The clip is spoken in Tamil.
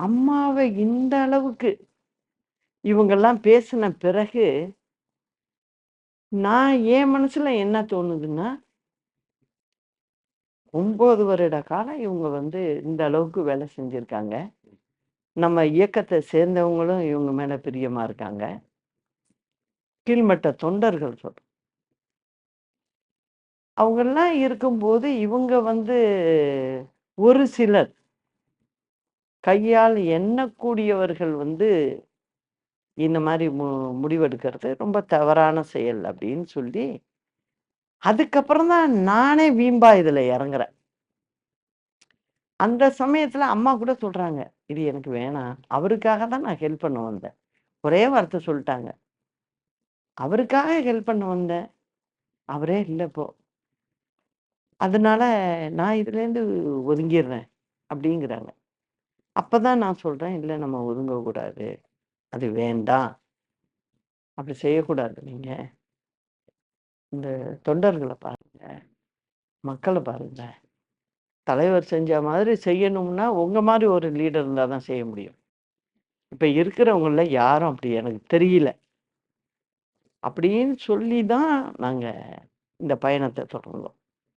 அம்மாவை இந்த அளவுக்கு இவங்கெல்லாம் பேசின பிறகு நான் என் மனசுல என்ன தோணுதுன்னா ஒன்பது வருட காலம் இவங்க வந்து இந்த அளவுக்கு வேலை செஞ்சிருக்காங்க. நம்ம இயக்கத்தை சேர்ந்தவங்களும் இவங்க மேல பிரியமா இருக்காங்க. கீழ்மட்ட தொண்டர்கள் சொல்றேன் அவங்கெல்லாம் இருக்கும்போது இவங்க வந்து ஒரு சிலர் கையால் எண்ணக்கூடியவர்கள் வந்து இந்த மாதிரி மு முடிவெடுக்கிறது ரொம்ப தவறான செயல் அப்படின்னு சொல்லி அதுக்கப்புறம் தான் நானே வீம்பா இதில் இறங்குறேன். அந்த சமயத்தில் அம்மா கூட சொல்கிறாங்க இது எனக்கு வேணாம். அவருக்காக தான் நான் ஹெல்ப் பண்ண வந்தேன். ஒரே வார்த்தை சொல்லிட்டாங்க. அவருக்காக ஹெல்ப் பண்ண வந்தேன். அவரே இல்லை இப்போ. அதனால நான் இதுலேருந்து ஒதுங்கிடுறேன் அப்படிங்கிறாங்க. அப்பதான் நான் சொல்றேன் இல்லை நம்ம ஒதுங்கக்கூடாது. அது வேண்டாம். அப்படி செய்யக்கூடாது நீங்க. இந்த தொண்டர்களை பாருங்க. மக்களை பாருங்க. தலைவர் செஞ்ச மாதிரி செய்யணும்னா உங்க மாதிரி ஒரு லீடர் இருந்தால் தான் செய்ய முடியும். இப்ப இருக்கிறவங்கள யாரும் அப்படி எனக்கு தெரியல. அப்படின்னு சொல்லி தான் நாங்கள் இந்த பயணத்தை தொடர்ந்தோம்.